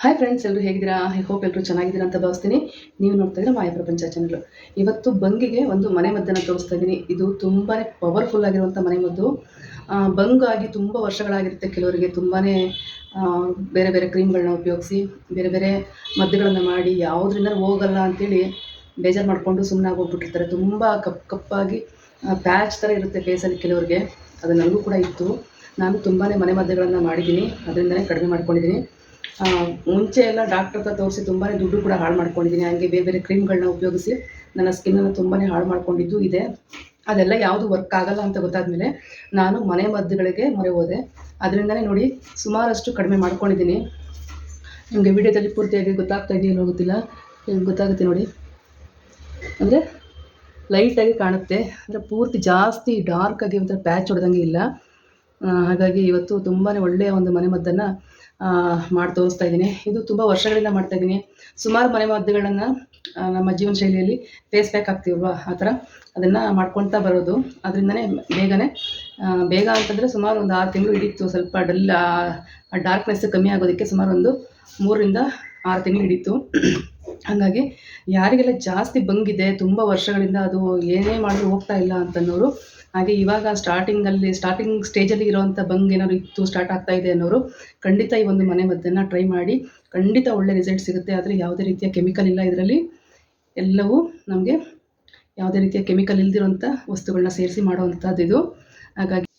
Hi friends ಎಲ್ಲರೂ ಹೇಗಿದ್ದೀರಾ? I hope ಎಲ್ಲರೂ ಚೆನ್ನಾಗಿದ್ದೀರಾ ಅಂತ ಭಾವಿಸ್ತೀನಿ. ನೀವು ನೋಡ್ತಾ ಇದ್ದೀರಾ ಮಾಯ ಪ್ರಪಂಚ ಚಾನಲ್ ಇವತ್ತು ಬಂಗಿಗೆ ಒಂದು ಮನೆ ಮದ್ದನ್ನು ತೋರಿಸ್ತಾ ಇದ್ದೀನಿ. ಇದು ತುಂಬಾ ಪವರ್ಫುಲ್ ಆಗಿರುವಂಥ ಮನೆ ಮದ್ದು. ಆ, ಬಂಗ್ ಆಗಿ ತುಂಬ ವರ್ಷಗಳಾಗಿರುತ್ತೆ ಕೆಲವರಿಗೆ. ತುಂಬಾ ಬೇರೆ ಬೇರೆ ಕ್ರೀಮ್ಗಳನ್ನ ಉಪಯೋಗಿಸಿ ಬೇರೆ ಬೇರೆ ಮದ್ದುಗಳನ್ನು ಮಾಡಿ ಯಾವುದರಿಂದ ಹೋಗಲ್ಲ ಅಂತೇಳಿ ಬೇಜಾರು ಮಾಡಿಕೊಂಡು ಸುಮ್ಮನೆ ಹೋಗ್ಬಿಟ್ಟಿರ್ತಾರೆ ತುಂಬ ಕಪ್ ಕಪ್ಪಾಗಿ ಪ್ಯಾಚ್ ಥರ ಇರುತ್ತೆ ಫೇಸಲ್ಲಿ ಕೆಲವರಿಗೆ. ಅದು ನನಗೂ ಕೂಡ ಇತ್ತು. ನಾನು ತುಂಬಾ ಮನೆ ಮದ್ದುಗಳನ್ನು ಮಾಡಿದ್ದೀನಿ. ಅದರಿಂದನೇ ಕಡಿಮೆ ಮಾಡ್ಕೊಂಡಿದ್ದೀನಿ. ಮುಂಚೆ ಎಲ್ಲ ಡಾಕ್ಟರ್ ಹತ್ರ ತೋರಿಸಿ ತುಂಬಾ ದುಡ್ಡು ಕೂಡ ಹಾಳು ಮಾಡ್ಕೊಂಡಿದ್ದೀನಿ. ಹಾಗೆ ಬೇರೆ ಬೇರೆ ಕ್ರೀಮ್ಗಳನ್ನ ಉಪಯೋಗಿಸಿ ನನ್ನ ಸ್ಕಿನ್ನನ್ನು ತುಂಬಾ ಹಾಳು ಮಾಡ್ಕೊಂಡಿದ್ದು ಇದೆ. ಅದೆಲ್ಲ ಯಾವುದು ವರ್ಕ್ ಆಗಲ್ಲ ಅಂತ ಗೊತ್ತಾದ್ಮೇಲೆ ನಾನು ಮನೆ ಮದ್ದುಗಳಿಗೆ ಮೊರೆ ಹೋದೆ. ಅದರಿಂದನೇ ನೋಡಿ ಸುಮಾರಷ್ಟು ಕಡಿಮೆ ಮಾಡ್ಕೊಂಡಿದ್ದೀನಿ. ನಿಮಗೆ ವಿಡಿಯೋದಲ್ಲಿ ಪೂರ್ತಿಯಾಗಿ ಗೊತ್ತಾಗ್ತಾ ಇದೆಯೋ ಗೊತ್ತಿಲ್ಲ? ಗೊತ್ತಾಗುತ್ತೆ ನೋಡಿ. ಅಂದರೆ ಲೈಟಾಗಿ ಕಾಣುತ್ತೆ. ಅಂದರೆ ಪೂರ್ತಿ ಜಾಸ್ತಿ ಡಾರ್ಕಾಗಿ ಒಂಥರ ಪ್ಯಾಚ್ ಹೊಡೆದಂಗೆ ಇಲ್ಲ. ಹಾಗಾಗಿ ಇವತ್ತು ತುಂಬಾ ಒಳ್ಳೆಯ ಒಂದು ಮನೆಮದ್ದನ್ನು ಮಾಡಿ ತೋರಿಸ್ತಾ ಇದ್ದೀನಿ. ಇದು ತುಂಬ ವರ್ಷಗಳಿಂದ ಮಾಡ್ತಾ ಇದ್ದೀನಿ. ಸುಮಾರು ಮನೆಮದ್ದುಗಳನ್ನು ನಮ್ಮ ಜೀವನ ಶೈಲಿಯಲ್ಲಿ ಫೇಸ್ ಪ್ಯಾಕ್ ಆಗ್ತೀವಲ್ವ ಆ ಥರ? ಅದನ್ನು ಮಾಡ್ಕೊಳ್ತಾ ಬರೋದು. ಅದರಿಂದನೇ ಬೇಗನೆ ಬೇಗ ಅಂತಂದರೆ ಸುಮಾರು ಒಂದು ಆರು ತಿಂಗಳು ಹಿಡಿತು. ಸ್ವಲ್ಪ ಡಲ್ ಡಾರ್ಕ್ನೆಸ್ ಕಮ್ಮಿ ಆಗೋದಕ್ಕೆ ಸುಮಾರು ಒಂದು ಮೂರರಿಂದ ಆರು ತಿಂಗಳು ಹಿಡಿತು. ಹಾಗಾಗಿ ಯಾರಿಗೆಲ್ಲ ಜಾಸ್ತಿ ಬಂಗಿದೆ, ತುಂಬ ವರ್ಷಗಳಿಂದ ಅದು ಏನೇ ಮಾಡಿದ್ರು ಹೋಗ್ತಾ ಇಲ್ಲ ಅಂತನ್ನೋರು ಹಾಗೆ ಇವಾಗ ಸ್ಟಾರ್ಟಿಂಗಲ್ಲಿ ಸ್ಟಾರ್ಟಿಂಗ್ ಸ್ಟೇಜಲ್ಲಿ ಇರೋವಂಥ ಬಂಗ್ ಏನಾದ್ರು ಇತ್ತು ಸ್ಟಾರ್ಟ್ ಆಗ್ತಾ ಇದೆ ಅನ್ನೋರು, ಖಂಡಿತ ಈ ಒಂದು ಮನೆ ಮದ್ದನ್ನ ಟ್ರೈ ಮಾಡಿ, ಖಂಡಿತ ಒಳ್ಳೆ ರಿಸಲ್ಟ್ ಸಿಗುತ್ತೆ. ಆದರೆ ಯಾವುದೇ ರೀತಿಯ ಕೆಮಿಕಲ್ ಇಲ್ಲ ಇದರಲ್ಲಿ. ಎಲ್ಲವೂ ನಮಗೆ ಯಾವುದೇ ರೀತಿಯ ಕೆಮಿಕಲ್ ಇಲ್ದಿರೋಂಥ ವಸ್ತುಗಳನ್ನ ಸೇರಿಸಿ ಮಾಡುವಂಥದ್ದು ಇದು ಹಾಗಾಗಿ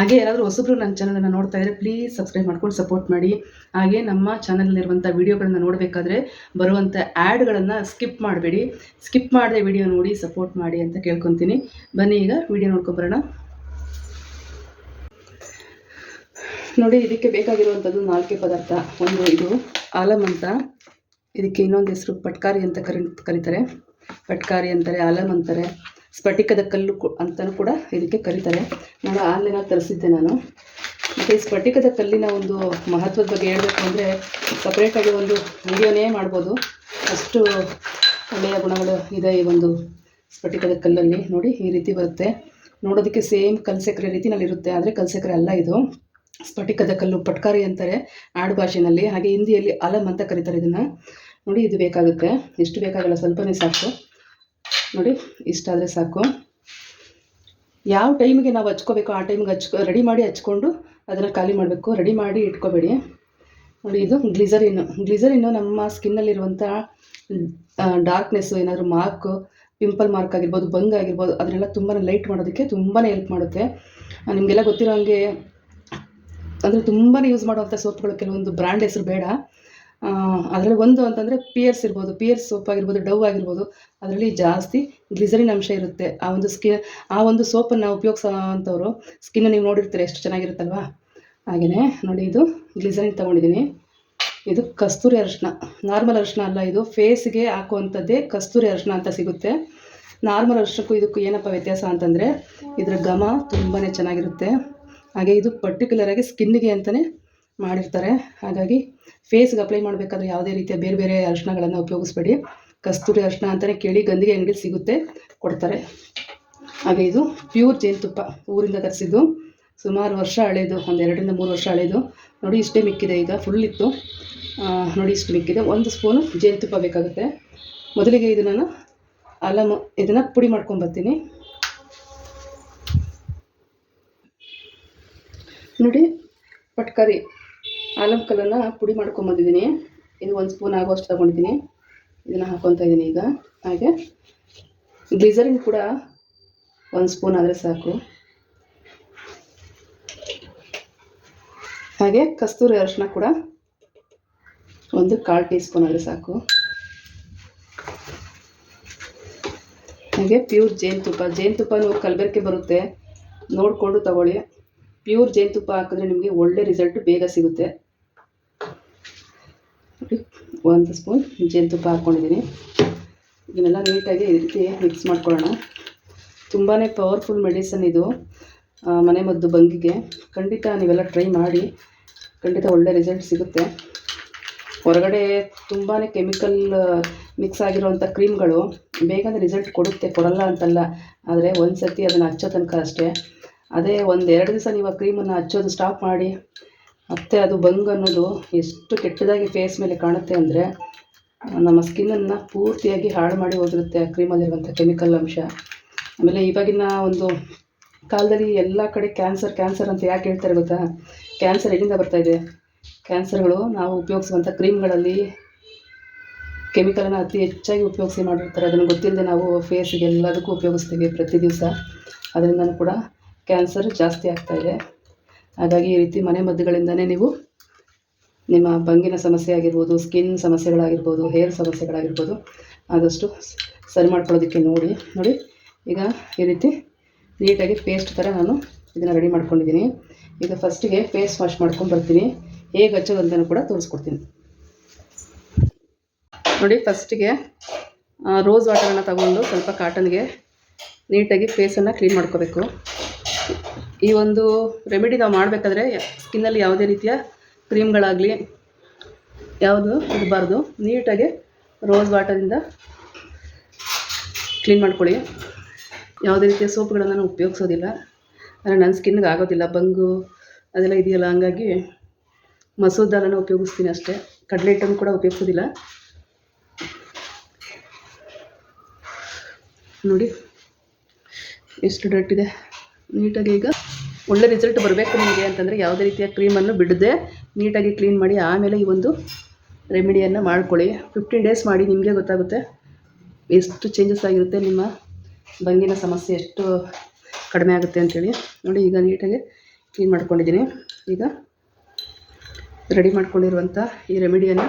ಹಾಗೆ ಯಾರಾದರೂ ಹೊಸಬ್ರು ನನ್ನ ಚಾನಲನ್ನು ನೋಡ್ತಾ ಇದ್ದರೆ ಪ್ಲೀಸ್ ಸಬ್ಸ್ಕ್ರೈಬ್ ಮಾಡ್ಕೊಂಡು ಸಪೋರ್ಟ್ ಮಾಡಿ. ಹಾಗೆ ನಮ್ಮ ಚಾನಲಲ್ಲಿರುವಂಥ ವೀಡಿಯೋಗಳನ್ನ ನೋಡಬೇಕಾದ್ರೆ ಬರುವಂಥ ಆ್ಯಡ್ಗಳನ್ನು ಸ್ಕಿಪ್ ಮಾಡಬೇಡಿ. ಸ್ಕಿಪ್ ಮಾಡದೆ ವಿಡಿಯೋ ನೋಡಿ ಸಪೋರ್ಟ್ ಮಾಡಿ ಅಂತ ಕೇಳ್ಕೊತೀನಿ. ಬನ್ನಿ ಈಗ ವಿಡಿಯೋ ನೋಡ್ಕೊಬರೋಣ ನೋಡಿ, ಇದಕ್ಕೆ ಬೇಕಾಗಿರುವಂಥದ್ದು ನಾಲ್ಕೇ ಪದಾರ್ಥ. ಒಂದು ಇದು ಆಲಮ್ ಅಂತ. ಇದಕ್ಕೆ ಇನ್ನೊಂದು ಹೆಸರು ಪಟ್ಕಾರಿ ಅಂತ ಕರಿ, ಕರೀತಾರೆ. ಪಟ್ಕಾರಿ ಅಂತಾರೆ ಆಲಮ್ ಅಂತಾರೆ. ಸ್ಫಟಿಕದ ಕಲ್ಲು ಅಂತಲೂ ಕೂಡ ಇದಕ್ಕೆ ಕರೀತಾರೆ. ನಾನು ಆನ್ಲೈನಲ್ಲಿ ತರಿಸಿದ್ದೆ ನಾನು. ಮತ್ತು ಈ ಸ್ಫಟಿಕದ ಕಲ್ಲಿನ ಒಂದು ಮಹತ್ವದ ಬಗ್ಗೆ ಹೇಳಬೇಕು ಅಂದರೆ ಸಪ್ರೇಟಾಗಿ ಒಂದು ವಿಡಿಯೋನೇ ಮಾಡ್ಬೋದು. ಅಷ್ಟು ಒಳ್ಳೆಯ ಗುಣಗಳು ಇದೆ ಈ ಒಂದು ಸ್ಫಟಿಕದ ಕಲ್ಲಲ್ಲಿ. ನೋಡಿ, ಈ ರೀತಿ ಬರುತ್ತೆ. ನೋಡೋದಕ್ಕೆ ಸೇಮ್ ಕಲ್ಸೆಕ್ರೆ ರೀತಿನಲ್ಲಿರುತ್ತೆ. ಆದರೆ ಕಲ್ಸೆಕ್ರೆ ಅಲ್ಲ ಇದು. ಸ್ಫಟಿಕದ ಕಲ್ಲು ಪಟ್ಕಾರಿ ಅಂತಾರೆ ಆಡು ಭಾಷೆನಲ್ಲಿ. ಹಾಗೆ ಹಿಂದಿಯಲ್ಲಿ ಅಲಮ್ ಅಂತ ಕರೀತಾರೆ ಇದನ್ನು. ನೋಡಿ, ಇದು ಬೇಕಾಗುತ್ತೆ. ಎಷ್ಟು ಬೇಕಾಗಲ್ಲ, ಸ್ವಲ್ಪನೇ ಸಾಕು. ನೋಡಿ ಇಷ್ಟಾದರೆ ಸಾಕು. ಯಾವ ಟೈಮಿಗೆ ನಾವು ಹಚ್ಕೋಬೇಕು ಆ ಟೈಮಿಗೆ ಹಚ್ಕೊ ರೆಡಿ ಮಾಡಿ ಹಚ್ಕೊಂಡು ಅದನ್ನು ಖಾಲಿ ಮಾಡಬೇಕು. ರೆಡಿ ಮಾಡಿ ಇಟ್ಕೋಬೇಡಿ. ನೋಡಿ, ಇದು ಗ್ಲಿಸರಿನ್ನು ಗ್ಲಿಸರಿನ್ನು ನಮ್ಮ ಸ್ಕಿನ್ನಲ್ಲಿರುವಂಥ ಡಾರ್ಕ್ನೆಸ್ಸು ಏನಾದರೂ ಮಾರ್ಕ್ ಪಿಂಪಲ್ ಮಾರ್ಕ್ ಆಗಿರ್ಬೋದು ಬಂಗ್ ಆಗಿರ್ಬೋದು, ಅದನ್ನೆಲ್ಲ ತುಂಬಾ ಲೈಟ್ ಮಾಡೋದಕ್ಕೆ ತುಂಬಾ ಹೆಲ್ಪ್ ಮಾಡುತ್ತೆ. ನಿಮಗೆಲ್ಲ ಗೊತ್ತಿರೋ ಹಾಗೆ, ಅಂದರೆ ತುಂಬಾ ಯೂಸ್ ಮಾಡುವಂಥ ಸೋಪ್ಗಳು ಕೆಲವೊಂದು ಬ್ರ್ಯಾಂಡ್ ಹೆಸರು ಬೇಡ. ಅದರಲ್ಲಿ ಒಂದು ಅಂತಂದರೆ ಪಿಯರ್ಸ್ ಇರ್ಬೋದು, ಪಿಯರ್ಸ್ ಸೋಪ್ ಆಗಿರ್ಬೋದು, ಡವ್ ಆಗಿರ್ಬೋದು, ಅದರಲ್ಲಿ ಜಾಸ್ತಿ ಗ್ಲಿಸರಿನ್ ಅಂಶ ಇರುತ್ತೆ. ಆ ಒಂದು ಸ್ಕಿನ್, ಆ ಒಂದು ಸೋಪನ್ನು ಉಪಯೋಗಿಸೋ ಅಂಥವ್ರು ಸ್ಕಿನ್ ನೀವು ನೋಡಿರ್ತೀರ, ಎಷ್ಟು ಚೆನ್ನಾಗಿರುತ್ತಲ್ವಾ? ಹಾಗೆಯೇ ನೋಡಿ ಇದು ಗ್ಲಿಸರಿನ್ ತೊಗೊಂಡಿದ್ದೀನಿ. ಇದು ಕಸ್ತೂರಿ ಅರಿಶಿನ, ನಾರ್ಮಲ್ ಅರಿಶಿನ ಅಲ್ಲ ಇದು. ಫೇಸ್ಗೆ ಹಾಕುವಂಥದ್ದೇ ಕಸ್ತೂರಿ ಅರಿಶಿನ ಅಂತ ಸಿಗುತ್ತೆ. ನಾರ್ಮಲ್ ಅರಿಶಿನಕ್ಕೂ ಇದಕ್ಕೂ ಏನಪ್ಪ ವ್ಯತ್ಯಾಸ ಅಂತಂದರೆ ಇದರ ಘಮ ತುಂಬಾ ಚೆನ್ನಾಗಿರುತ್ತೆ. ಹಾಗೆ ಇದು ಪರ್ಟಿಕ್ಯುಲರಾಗಿ ಸ್ಕಿನ್ನಿಗೆ ಅಂತಲೇ ಮಾಡಿರ್ತಾರೆ. ಹಾಗಾಗಿ ಫೇಸ್ಗೆ ಅಪ್ಲೈ ಮಾಡಬೇಕಾದ್ರೆ ಯಾವುದೇ ರೀತಿಯ ಬೇರೆ ಬೇರೆ ಅರ್ಶನಗಳನ್ನು ಉಪಯೋಗಿಸ್ಬೇಡಿ. ಕಸ್ತೂರಿ ಅರಿಶಿನ ಅಂತಲೇ ಕೇಳಿ ಗಂದಿಗೆ ಅಂಗಡಿ ಸಿಗುತ್ತೆ, ಕೊಡ್ತಾರೆ. ಹಾಗೆ ಇದು ಪ್ಯೂರ್ ಜೇನುತುಪ್ಪ ಊರಿಂದ ತರಿಸಿದ್ದು. ಸುಮಾರು ವರ್ಷ ಹಳೆಯದು ಒಂದು ಎರಡರಿಂದ ಮೂರು ವರ್ಷ ಹಳೆಯದು ನೋಡಿ ಇಷ್ಟೇ ಮಿಕ್ಕಿದೆ ಈಗ ಫುಲ್ ಇತ್ತು. ನೋಡಿ ಇಷ್ಟು ಮಿಕ್ಕಿದೆ. ಒಂದು ಸ್ಪೂನು ಜೇನುತುಪ್ಪ ಬೇಕಾಗುತ್ತೆ. ಮೊದಲಿಗೆ ಇದು ನಾನು ಅಲಮ್, ಇದನ್ನು ಪುಡಿ ಮಾಡ್ಕೊಂಬರ್ತೀನಿ ನೋಡಿ, ಪಟ್ಕರಿ. ಆಲಮ್ ಕಲ್ಲನ್ನು ಪುಡಿ ಮಾಡ್ಕೊಂಬಂದಿದ್ದೀನಿ ಇದು ಒಂದು ಸ್ಪೂನ್ ಆಗೋಷ್ಟು ತೊಗೊಂಡಿದ್ದೀನಿ. ಇದನ್ನು ಹಾಕ್ಕೊತಾ ಇದ್ದೀನಿ ಈಗ. ಹಾಗೆ ಗ್ಲಿಸರಿನ್ ಕೂಡ ಒಂದು ಸ್ಪೂನ್ ಆದರೆ ಸಾಕು. ಹಾಗೆ ಕಸ್ತೂರಿ ಅರಿಶಿನ ಕೂಡ ಒಂದು ಕಾಲು ಟೀ ಸ್ಪೂನ್ ಆದರೆ ಸಾಕು. ಹಾಗೆ ಪ್ಯೂರ್ ಜೇನುತುಪ್ಪ, ಜೇನುತುಪ್ಪನೂ ಕಲಬೆರಕೆ ಬರುತ್ತೆ. ನೋಡಿಕೊಂಡು ತಗೊಳ್ಳಿ. ಪ್ಯೂರ್ ಜೇನುತುಪ್ಪ ಹಾಕಿದ್ರೆ ನಿಮಗೆ ಒಳ್ಳೆ ರಿಸಲ್ಟ್ ಬೇಗ ಸಿಗುತ್ತೆ. ಒಂದು ಸ್ಪೂನ್ ಜೇನುತುಪ್ಪ ಹಾಕ್ಕೊಂಡಿದ್ದೀನಿ. ಇದನ್ನೆಲ್ಲ ನೀಟಾಗಿ ಈ ರೀತಿ ಮಿಕ್ಸ್ ಮಾಡ್ಕೊಳ್ಳೋಣ. ತುಂಬಾ ಪವರ್ಫುಲ್ ಮೆಡಿಸನ್ ಇದು ಮನೆ ಮನೆಮದ್ದು ಬಂಗಿಗೆ. ಖಂಡಿತ ನೀವೆಲ್ಲ ಟ್ರೈ ಮಾಡಿ. ಖಂಡಿತ ಒಳ್ಳೆ ರಿಸಲ್ಟ್ ಸಿಗುತ್ತೆ. ಹೊರಗಡೆ ತುಂಬಾ ಕೆಮಿಕಲ್ ಮಿಕ್ಸ್ ಆಗಿರುವಂಥ ಕ್ರೀಮ್ಗಳು ಬೇಗನೆ ರಿಸಲ್ಟ್ ಕೊಡುತ್ತೆ. ಕೊಡಲ್ಲ ಅಂತಲ್ಲ. ಆದರೆ ಒಂದು ಸತಿ ಅದನ್ನು ಹಚ್ಚೋ ತನಕ ಅಷ್ಟೇ. ಅದೇ ಒಂದು ಎರಡು ದಿವಸ ನೀವು ಆ ಕ್ರೀಮನ್ನು ಹಚ್ಚೋದು ಸ್ಟಾಪ್ ಮಾಡಿ. ಮತ್ತು ಅದು ಬಂಗ್ ಅನ್ನೋದು ಎಷ್ಟು ಕೆಟ್ಟದಾಗಿ ಫೇಸ್ ಮೇಲೆ ಕಾಣುತ್ತೆ ಅಂದರೆ, ನಮ್ಮ ಸ್ಕಿನ್ನನ್ನು ಪೂರ್ತಿಯಾಗಿ ಹಾಳು ಮಾಡಿ ಹೋಗಿರುತ್ತೆ ಆ ಕ್ರೀಮಲ್ಲಿರುವಂಥ ಕೆಮಿಕಲ್ ಅಂಶ. ಆಮೇಲೆ ಇವಾಗಿನ ಒಂದು ಕಾಲದಲ್ಲಿ ಎಲ್ಲ ಕಡೆ ಕ್ಯಾನ್ಸರ್ ಕ್ಯಾನ್ಸರ್ ಅಂತ ಯಾಕೆ ಹೇಳ್ತಾರೆ ಗೊತ್ತಾ? ಕ್ಯಾನ್ಸರ್ ಎಲ್ಲಿಂದ ಬರ್ತಾ ಇದೆ? ಕ್ಯಾನ್ಸರ್ಗಳು ನಾವು ಉಪಯೋಗಿಸುವಂಥ ಕ್ರೀಮ್ಗಳಲ್ಲಿ ಕೆಮಿಕಲನ್ನು ಅತಿ ಹೆಚ್ಚಾಗಿ ಉಪಯೋಗಿಸಿ ಮಾಡಿರ್ತಾರೆ. ಅದನ್ನು ಗೊತ್ತಿಲ್ಲದೆ ನಾವು ಫೇಸಿಗೆ ಎಲ್ಲದಕ್ಕೂ ಉಪಯೋಗಿಸ್ತೀವಿ ಪ್ರತಿ ದಿವಸ. ಅದರಿಂದನೂ ಕೂಡ ಕ್ಯಾನ್ಸರ್ ಜಾಸ್ತಿ ಆಗ್ತಾಯಿದೆ ಹಾಗಾಗಿ ಈ ರೀತಿ ಮನೆ ಮದ್ದುಗಳಿಂದನೇ ನೀವು ನಿಮ್ಮ ಬಂಗಿನ ಸಮಸ್ಯೆ ಆಗಿರ್ಬೋದು ಸ್ಕಿನ್ ಸಮಸ್ಯೆಗಳಾಗಿರ್ಬೋದು ಹೇರ್ ಸಮಸ್ಯೆಗಳಾಗಿರ್ಬೋದು ಆದಷ್ಟು ಸರಿ ಮಾಡ್ಕೊಳ್ಳೋದಕ್ಕೆ ನೋಡಿ ನೋಡಿ. ಈಗ ಈ ರೀತಿ ನೀಟಾಗಿ ಪೇಸ್ಟ್ ಥರ ನಾನು ಇದನ್ನು ರೆಡಿ ಮಾಡ್ಕೊಂಡಿದ್ದೀನಿ. ಈಗ ಫಸ್ಟಿಗೆ ಫೇಸ್ ವಾಶ್ ಮಾಡ್ಕೊಂಡು ಬರ್ತೀನಿ. ಹೇಗೆ ಹಚ್ಚೋದು ಅಂತಲೂ ಕೂಡ ತೋರಿಸ್ಕೊಡ್ತೀನಿ. ನೋಡಿ ಫಸ್ಟಿಗೆ ರೋಸ್ ವಾಟರನ್ನು ತಗೊಂಡು ಸ್ವಲ್ಪ ಕಾಟನ್ಗೆ ನೀಟಾಗಿ ಫೇಸನ್ನು ಕ್ಲೀನ್ ಮಾಡ್ಕೋಬೇಕು. ಈ ಒಂದು ರೆಮಿಡಿ ನಾವು ಮಾಡಬೇಕಾದ್ರೆ ಸ್ಕಿನ್ನಲ್ಲಿ ಯಾವುದೇ ರೀತಿಯ ಕ್ರೀಮ್ಗಳಾಗಲಿ ಯಾವುದು ಇರಬಾರ್ದು, ನೀಟಾಗಿ ರೋಸ್ ವಾಟರಿಂದ ಕ್ಲೀನ್ ಮಾಡ್ಕೊಳ್ಳಿ. ಯಾವುದೇ ರೀತಿಯ ಸೋಪ್ಗಳನ್ನು ನಾನು ಉಪಯೋಗಿಸೋದಿಲ್ಲ. ಅಂದರೆ ನನ್ನ ಸ್ಕಿನ್ಗೆ ಆಗೋದಿಲ್ಲ, ಬಂಗು ಅದೆಲ್ಲ ಇದೆಯಲ್ಲ, ಹಂಗಾಗಿ ಮಸೂರ್ ದಾಲನ್ನು ಉಪಯೋಗಿಸ್ತೀನಿ ಅಷ್ಟೇ. ಕಡಲೆ ಹಿಟ್ಟನ್ನು ಕೂಡ ಉಪಯೋಗಿಸೋದಿಲ್ಲ. ನೋಡಿ, ಎಷ್ಟು ಡಟ್ಟಿದೆ ನೀಟಾಗಿ ಈಗ ಒಳ್ಳೆ ರಿಸಲ್ಟ್ ಬರಬೇಕು ನಿಮಗೆ ಅಂತಂದರೆ ಯಾವುದೇ ರೀತಿಯ ಕ್ರೀಮನ್ನು ಬಿಡದೆ ನೀಟಾಗಿ ಕ್ಲೀನ್ ಮಾಡಿ ಆಮೇಲೆ ಈ ಒಂದು ರೆಮಿಡಿಯನ್ನು ಮಾಡ್ಕೊಳ್ಳಿ. ಫಿಫ್ಟೀನ್ ಡೇಸ್ ಮಾಡಿ ನಿಮಗೆ ಗೊತ್ತಾಗುತ್ತೆ ಎಷ್ಟು ಚೇಂಜಸ್ ಆಗಿರುತ್ತೆ, ನಿಮ್ಮ ಬಂಗಿನ ಸಮಸ್ಯೆ ಎಷ್ಟು ಕಡಿಮೆ ಆಗುತ್ತೆ ಅಂಥೇಳಿ ನೋಡಿ, ಈಗ ನೀಟಾಗಿ ಕ್ಲೀನ್ ಮಾಡ್ಕೊಂಡಿದ್ದೀನಿ. ಈಗ ರೆಡಿ ಮಾಡ್ಕೊಂಡಿರುವಂಥ ಈ ರೆಮಿಡಿಯನ್ನು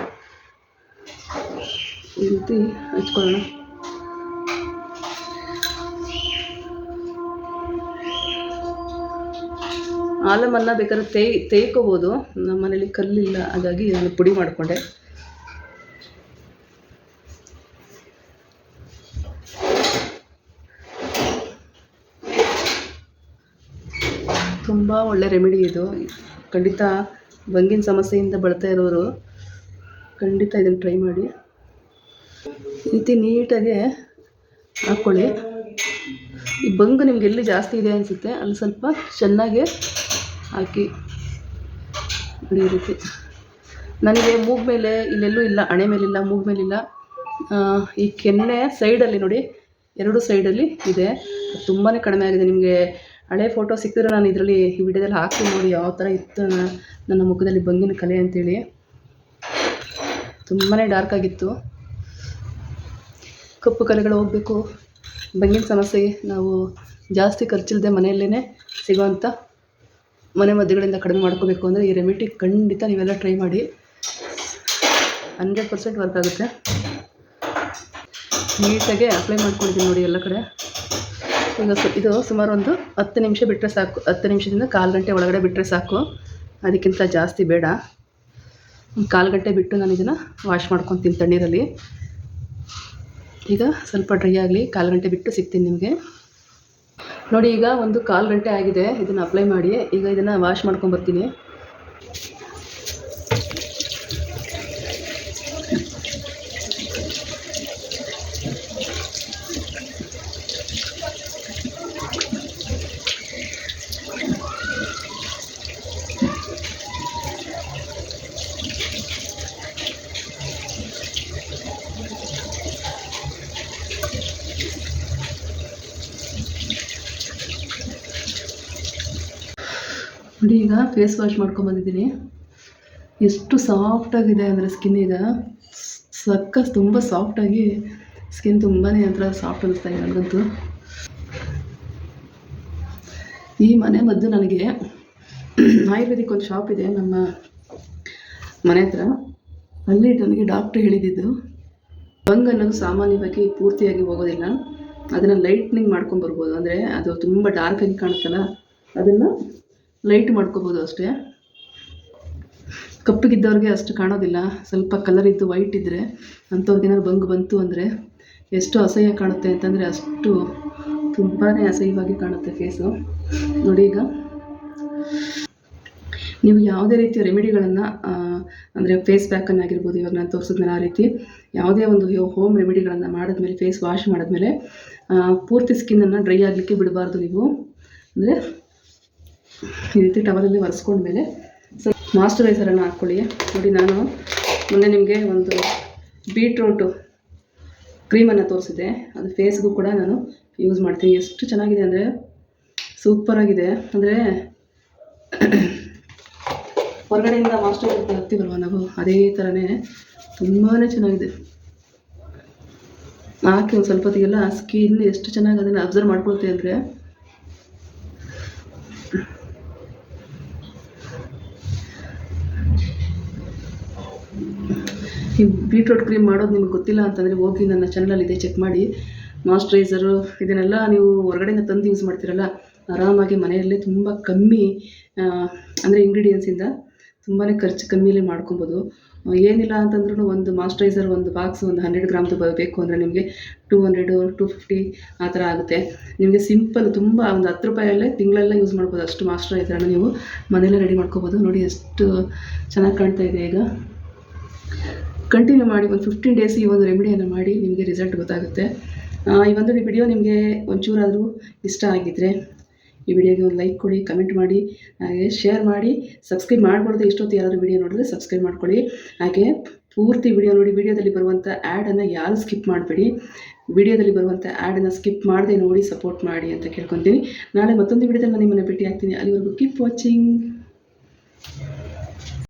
ಈ ರೀತಿ ಹಚ್ಕೊಳ್ಳೋಣ. ಆಲಮನ್ನ ಬೇಕಾದ್ರೆ ತೇಯ್ ತೇಯ್ಕೋಬೋದು ನಮ್ಮ ಮನೇಲಿ ಕಲ್ಲಿಲ್ಲ, ಹಾಗಾಗಿ ನಾನು ಪುಡಿ ಮಾಡಿಕೊಂಡೆ. ತುಂಬ ಒಳ್ಳೆ ರೆಮಿಡಿ ಇದು. ಖಂಡಿತ ಬಂಗಿನ ಸಮಸ್ಯೆಯಿಂದ ಬಳತಾ ಇರೋರು ಖಂಡಿತ ಇದನ್ನು ಟ್ರೈ ಮಾಡಿ. ನೀಟಾಗೆ ನೀಟಾಗಿ ಹಾಕ್ಕೊಳ್ಳಿ ಈ ಬಂಗು ನಿಮ್ಗೆ ಎಲ್ಲಿ ಜಾಸ್ತಿ ಇದೆ ಅನಿಸುತ್ತೆ, ಅಲ್ಲಿ ಸ್ವಲ್ಪ ಚೆನ್ನಾಗಿ ಹಾಕಿ ನೋಡಿ ಈ ರೀತಿ ನನಗೆ ಮೂಗ್ ಮೇಲೆ ಇಲ್ಲೆಲ್ಲೂ ಇಲ್ಲ, ಹಣೆ ಮೇಲಿಲ್ಲ ಮೂಗ್ ಮೇಲಿಲ್ಲ ಈ ಕೆನ್ನೆ ಸೈಡಲ್ಲಿ ನೋಡಿ, ಎರಡು ಸೈಡಲ್ಲಿ ಇದೆ. ತುಂಬಾ ಕಡಿಮೆ ಆಗಿದೆ. ನಿಮಗೆ ಹಳೆ ಫೋಟೋ ಸಿಕ್ಕಿದ್ರೆ ನಾನು ಇದರಲ್ಲಿ ಈ ವಿಡಿಯೋದಲ್ಲಿ ಹಾಕಿ ನೋಡಿ ಯಾವ ಥರ ಇತ್ತು ನನ್ನ ಮುಖದಲ್ಲಿ ಬಂಗಿನ ಕಲೆ ಅಂತೇಳಿ. ತುಂಬಾ ಡಾರ್ಕ್ ಆಗಿತ್ತು. ಕಪ್ಪು ಕಲೆಗಳು ಹೋಗಬೇಕು. ಬಂಗಿನ ಸಮಸ್ಯೆ, ನಾವು ಜಾಸ್ತಿ ಖರ್ಚಿಲ್ಲದೆ ಮನೆಯಲ್ಲೇ ಸಿಗೋವಂಥ ಮನೆ ಮದ್ದುಗಳಿಂದ ಕಡಿಮೆ ಮಾಡ್ಕೋಬೇಕು ಅಂದರೆ ಈ ರೆಮಿಡಿ ಖಂಡಿತ ನೀವೆಲ್ಲ ಟ್ರೈ ಮಾಡಿ. ಹಂಡ್ರೆಡ್ ಪರ್ಸೆಂಟ್ ವರ್ಕ್ ಆಗುತ್ತೆ. ನೀಟಾಗಿ ಅಪ್ಲೈ ಮಾಡ್ಕೊಂಡಿದ್ದೀನಿ ನೋಡಿ ಎಲ್ಲ ಕಡೆ. ಈಗ ಇದು ಸುಮಾರು ಒಂದು ಹತ್ತು ನಿಮಿಷ ಬಿಟ್ಟರೆ ಸಾಕು. ಹತ್ತು ನಿಮಿಷದಿಂದ ಕಾಲು ಗಂಟೆ ಒಳಗಡೆ ಬಿಟ್ಟರೆ ಸಾಕು. ಅದಕ್ಕಿಂತ ಜಾಸ್ತಿ ಬೇಡ. ಕಾಲು ಗಂಟೆ ಬಿಟ್ಟು ನಾನು ಇದನ್ನು ವಾಶ್ ಮಾಡ್ಕೊತೀನಿ ತಣ್ಣೀರಲ್ಲಿ. ಈಗ ಸ್ವಲ್ಪ ಡ್ರೈ ಆಗಲಿ, ಕಾಲು ಗಂಟೆ ಬಿಟ್ಟು ಸಿಗ್ತೀನಿ ನಿಮಗೆ. ನೋಡಿ ಈಗ ಒಂದು ಕಾಲು ಗಂಟೆ ಆಗಿದೆ. ಇದನ್ನು ಅಪ್ಲೈ ಮಾಡಿ. ಈಗ ಇದನ್ನು ವಾಶ್ ಮಾಡ್ಕೊಂಬರ್ತೀನಿ ನೋಡಿ ಈಗ ಫೇಸ್ ವಾಶ್ ಮಾಡ್ಕೊಂಬಂದಿದ್ದೀನಿ ಎಷ್ಟು ಸಾಫ್ಟಾಗಿದೆ ಅಂದರೆ ಸ್ಕಿನ್ ಈಗ. ಸಕ್ಕ ತುಂಬ ಸಾಫ್ಟಾಗಿ ಸ್ಕಿನ್ ತುಂಬಾ ಒಂಥರ ಸಾಫ್ಟ್ ಅನ್ನಿಸ್ತಾ ಇದೆ ನನಗಂತೂ. ಈ ಮನೆ ಮದ್ದು ನನಗೆ ಆಯುರ್ವೇದಿಕ್ ಒಂದು ಶಾಪ್ ಇದೆ ನಮ್ಮ ಮನೆ ಹತ್ರ. ಅಲ್ಲಿ ನನಗೆ ಡಾಕ್ಟ್ರ್ ಹೇಳಿದ್ದು ಬಂಗ್ ಅನ್ನೋದು ಸಾಮಾನ್ಯವಾಗಿ ಪೂರ್ತಿಯಾಗಿ ಹೋಗೋದಿಲ್ಲ. ಅದನ್ನು ಲೈಟ್ನಿಂಗ್ ಮಾಡ್ಕೊಂಡ್ಬರ್ಬೋದು ಅಂದರೆ ಅದು ತುಂಬ ಡಾರ್ಕಾಗಿ ಕಾಣುತ್ತಲ್ಲ. ಅದನ್ನು ಲೈಟ್ ಮಾಡ್ಕೋಬೋದು ಅಷ್ಟೇ. ಕಪ್ಪಗಿದ್ದವ್ರಿಗೆ ಅಷ್ಟು ಕಾಣೋದಿಲ್ಲ. ಸ್ವಲ್ಪ ಕಲರ್ ಇದ್ದು ವೈಟ್ ಇದ್ದರೆ ಅಂಥವ್ರಿಗೆ ಏನಾದ್ರು ಬಂಗು ಬಂತು ಅಂದರೆ ಎಷ್ಟು ಅಸಹ್ಯ ಕಾಣುತ್ತೆ ಅಂತಂದರೆ ಅಷ್ಟು ತುಂಬಾ ಅಸಹ್ಯವಾಗಿ ಕಾಣುತ್ತೆ ಫೇಸು ನೋಡಿ ಈಗ. ನೀವು ಯಾವುದೇ ರೀತಿಯ ರೆಮಿಡಿಗಳನ್ನು ಅಂದರೆ ಫೇಸ್ ಪ್ಯಾಕನ್ನಾಗಿರ್ಬೋದು ಇವಾಗ ನಾನು ತೋರಿಸಿದ್ನಲ್ಲ ಆ ರೀತಿ, ಯಾವುದೇ ಒಂದು ಹೋಮ್ ರೆಮಿಡಿಗಳನ್ನು ಮಾಡಿದ್ಮೇಲೆ ಫೇಸ್ ವಾಶ್ ಮಾಡಿದ್ಮೇಲೆ ಪೂರ್ತಿ ಸ್ಕಿನ್ನನ್ನು ಡ್ರೈ ಆಗಲಿಕ್ಕೆ ಬಿಡಬಾರ್ದು ನೀವು. ಅಂದರೆ ಈ ರೀತಿ ಟವಲಲ್ಲಿ ಒರೆಸ್ಕೊಂಡ್ಮೇಲೆ ಸ್ವಲ್ಪ ಮಾಸ್ಟರೈಸರನ್ನು ಹಾಕ್ಕೊಳ್ಳಿ. ನೋಡಿ ನಾನು ಮೊನ್ನೆ ನಿಮಗೆ ಒಂದು ಬೀಟ್ರೂಟು ಕ್ರೀಮನ್ನು ತೋರಿಸಿದೆ ಅದು ಫೇಸ್ಗೂ ಕೂಡ ನಾನು ಯೂಸ್ ಮಾಡ್ತೀನಿ. ಎಷ್ಟು ಚೆನ್ನಾಗಿದೆ ಅಂದರೆ ಸೂಪರಾಗಿದೆ. ಅಂದರೆ ಹೊರಗಡೆಯಿಂದ ಮಾಸ್ಟರ್ ಹಾಕ್ತೀವಲ್ವ ನಾವು? ಅದೇ ಥರನೇ ತುಂಬಾ ಚೆನ್ನಾಗಿದೆ. ಹಾಕಿ ಒಂದು ಸ್ವಲ್ಪ ಹೊತ್ತಿಗೆಲ್ಲ ಸ್ಕಿನ್ ಎಷ್ಟು ಚೆನ್ನಾಗಿ ಅದನ್ನು ಅಬ್ಸರ್ವ್ ಮಾಡ್ಕೊಳ್ತೀವಿ ಅಂದರೆ ಈ ಬೀಟ್ರೂಟ್ ಕ್ರೀಮ್ ಮಾಡೋದು ನಿಮ್ಗೆ ಗೊತ್ತಿಲ್ಲ ಅಂತಂದರೆ ಹೋಗಿ ನನ್ನ ಚಾನಲಲ್ಲಿದೆ ಚೆಕ್ ಮಾಡಿ. ಮಾಯಿಶ್ಚರೈಸರು ಇದನ್ನೆಲ್ಲ ನೀವು ಹೊರಗಡೆಯಿಂದ ತಂದು ಯೂಸ್ ಮಾಡ್ತೀರಲ್ಲ, ಆರಾಮಾಗಿ ಮನೆಯಲ್ಲೇ ತುಂಬ ಕಮ್ಮಿ ಅಂದರೆ ಇಂಗ್ರೀಡಿಯೆಂಟ್ಸಿಂದ ತುಂಬಾ ಖರ್ಚು ಕಮ್ಮಿಯಲ್ಲಿ ಮಾಡ್ಕೊಬೋದು. ಏನಿಲ್ಲ ಅಂತಂದ್ರೂ ಒಂದು ಮಾಸ್ಟ್ರೈಸರ್ ಒಂದು ಬಾಕ್ಸ್ ಒಂದು ಹಂಡ್ರೆಡ್ ಗ್ರಾಮ್ದು ಬರಬೇಕು ಅಂದರೆ ನಿಮಗೆ ಟೂ ಹಂಡ್ರೆಡು ಟೂ ಫಿಫ್ಟಿ ಆ ಥರ ಆಗುತ್ತೆ. ನಿಮಗೆ ಸಿಂಪಲ್ ತುಂಬ ಒಂದು ಹತ್ತು ರೂಪಾಯಲ್ಲೇ ತಿಂಗಳೆಲ್ಲ ಯೂಸ್ ಮಾಡ್ಬೋದು ಅಷ್ಟು ಮಾಯಿಶ್ಚರೈಸರನ್ನು ನೀವು ಮನೆಯಲ್ಲೇ ರೆಡಿ ಮಾಡ್ಕೋಬೋದು. ನೋಡಿ ಎಷ್ಟು ಚೆನ್ನಾಗಿ ಕಾಣ್ತಾ ಇದೆ ಈಗ. ಕಂಟಿನ್ಯೂ ಮಾಡಿ ಒಂದು ಫಿಫ್ಟೀನ್ ಡೇಸ್ ಈ ಒಂದು ರೆಮಿಡಿಯನ್ನು ಮಾಡಿ ನಿಮಗೆ ರಿಸಲ್ಟ್ ಗೊತ್ತಾಗುತ್ತೆ. ಈ ಒಂದು ವಿಡಿಯೋ ನಿಮಗೆ ಒಂಚೂರಾದರೂ ಇಷ್ಟ ಆಗಿದ್ದರೆ ಈ ವಿಡಿಯೋಗೆ ಒಂದು ಲೈಕ್ ಕೊಡಿ ಕಮೆಂಟ್ ಮಾಡಿ, ಹಾಗೆ ಶೇರ್ ಮಾಡಿ ಸಬ್ಸ್ಕ್ರೈಬ್ ಮಾಡ್ಕೊಳ್ದೆ ಇಷ್ಟೊತ್ತು ಯಾರಾದರೂ ವಿಡಿಯೋ ನೋಡಿದ್ರೆ ಸಬ್ಸ್ಕ್ರೈಬ್ ಮಾಡ್ಕೊಳ್ಳಿ. ಹಾಗೆ ಪೂರ್ತಿ ವಿಡಿಯೋ ನೋಡಿ ವಿಡಿಯೋದಲ್ಲಿ ಬರುವಂಥ ಆ್ಯಡನ್ನು ಯಾರು ಸ್ಕಿಪ್ ಮಾಡಬೇಡಿ. ವಿಡಿಯೋದಲ್ಲಿ ಬರುವಂಥ ಆ್ಯಡನ್ನು ಸ್ಕಿಪ್ ಮಾಡದೆ ನೋಡಿ ಸಪೋರ್ಟ್ ಮಾಡಿ ಅಂತ ಕೇಳ್ಕೊತೀನಿ. ನಾಳೆ ಮತ್ತೊಂದು ವಿಡಿಯೋದಲ್ಲಿ ನಾನು ನಿಮ್ಮನ್ನು ಭೇಟಿ ಆಗ್ತೀನಿ ಅಲ್ಲಿವರೆಗೂ ಕೀಪ್ ವಾಚಿಂಗ್